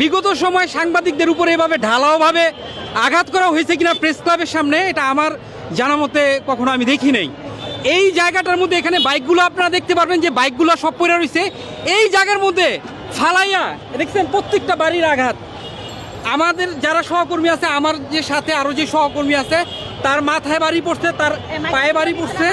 বিগত সময় সাংবাদিকদের উপরে এভাবে ঢালাওভাবে আঘাত করা হয়েছে কিনা প্রেস ক্লাবের সামনে, এটা আমার জানা মতে কখনো আমি দেখি নাই। এই জায়গাটার মধ্যে এখানে বাইকগুলো আপনারা দেখতে পারবেন যে বাইকগুলো সব পড়ে রয়েছে। এই জায়গার মধ্যে ফালাইয়া, দেখছেন প্রত্যেকটা বাড়ির আঘাত। আমাদের যারা সহকর্মী আছে, আমার যে সাথে আরও যে সহকর্মী আছে, তার মাথায় বাড়ি পড়ছে, তার পায়ে বাড়ি পড়ছে।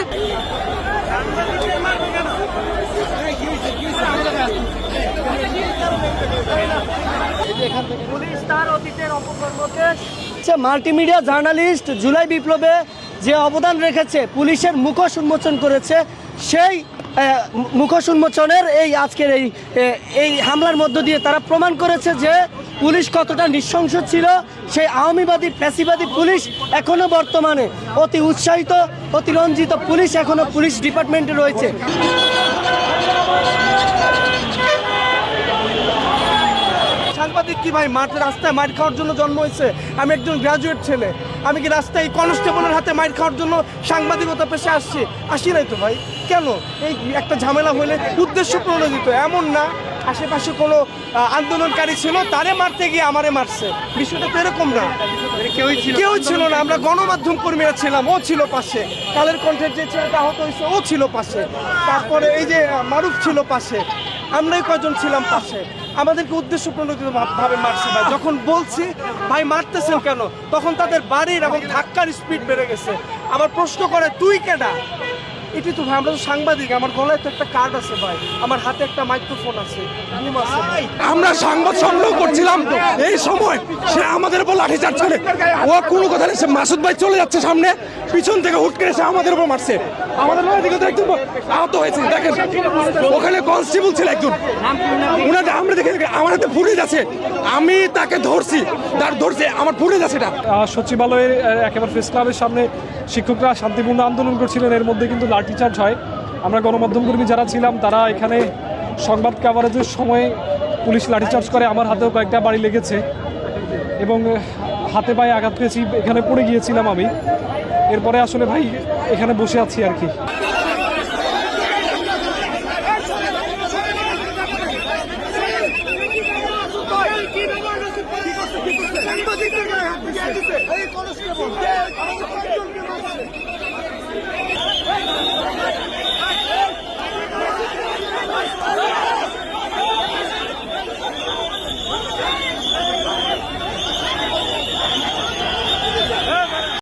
হচ্ছে মাল্টিমিডিয়া জার্নালিস্ট জুলাই বিপ্লবে যে অবদান রেখেছে, পুলিশের মুখোশ উন্মোচন করেছে, সেই মুখোশ উন্মোচনের এই আজকের এই এই হামলার মধ্য দিয়ে তারা প্রমাণ করেছে যে পুলিশ কতটা নৃশংস ছিল। সেই আওয়ামীবাদী, ফ্যাসিবাদী পুলিশ এখনও বর্তমানে অতি উৎসাহিত, অতিরঞ্জিত পুলিশ এখনও পুলিশ ডিপার্টমেন্টে রয়েছে সাংবাদিক কি ভাই মাঠ রাস্তায় মাইর খাওয়ার জন্য জন্ম হয়েছে? আমি একজন গ্রাজুয়েট ছেলে। আমি কি রাস্তায় কনস্টেবলের হাতে মাইর খাওয়ার জন্য সাংবাদিকতা পেশে আসছি? আসি নাই তো ভাই। কেন? এই একটা ঝামেলা হলে উদ্দেশ্য প্রণোদিত এমন না। আশেপাশে কোনো আন্দোলনকারী ছিল তারে মারতে গিয়ে আমারে মারছে। বিষয়টা তো এরকম না। কেউ ছিল না। আমরা গণমাধ্যম কর্মীরা ছিলাম ও ছিল পাশে। কালের কণ্ঠের যে ছেলেটা আহত হয়েছে ও ছিল পাশে। তারপরে এই যে মারুফ ছিল পাশে। আমরাই কয়জন ছিলাম পাশে। আমাদেরকে উদ্দেশ্য ভাব- মারছে ভাই। যখন বলছি, ভাই, মারতেছেন কেন? তখন তাদের বাড়ির এবং ধাক্কার স্পিড বেড়ে গেছে। আবার প্রশ্ন করে, তুই কেডা? এটি তো ভাই, আমরা তো সাংবাদিক, আমার গলায় তো একটা কার্ড আছে ভাই। আমার হাতে একটা মাইক্রোফোন আছে আমরা সংবাদ সংগ্রহ করছিলাম এই সময় সে আমাদের উপর লাঠিচার্জ করে ও কোনো কথা নেই সে মাসুদ ভাই চলে যাচ্ছে সামনে। পিছন থেকে হুট করে সে আমাদের উপর মারছে। আমাদের নয় দিকে একজন আহত হয়েছে। দেখেন, ওখানে কনস্টেবল ছিল একজন। উনাদের আমরা দেখে আমার হাতে ফুটেজ আছে। আমি তাকে ধরছি, তার ধরছে, আমার ফুটেজ আছে এটা। সচিবালয়ের একেবারে প্রেস ক্লাবের সামনে শিক্ষকরা শান্তিপূর্ণ আন্দোলন করছিলেন। এর মধ্যে কিন্তু লাঠিচার্জ হয়। আমরা গণমাধ্যম কর্মী যারা ছিলাম, তারা এখানে সংবাদ কাভারেজের সময় পুলিশ লাঠিচার্জ করে। আমার হাতেও কয়েকটা বাড়ি লেগেছে। এবং হাতে পায়ে আঘাত পেয়েছি। এখানে পড়ে গিয়েছিলাম আমি। এরপরে আসলে ভাই এখানে বসে আছি আর কি। সাংবাদিকদের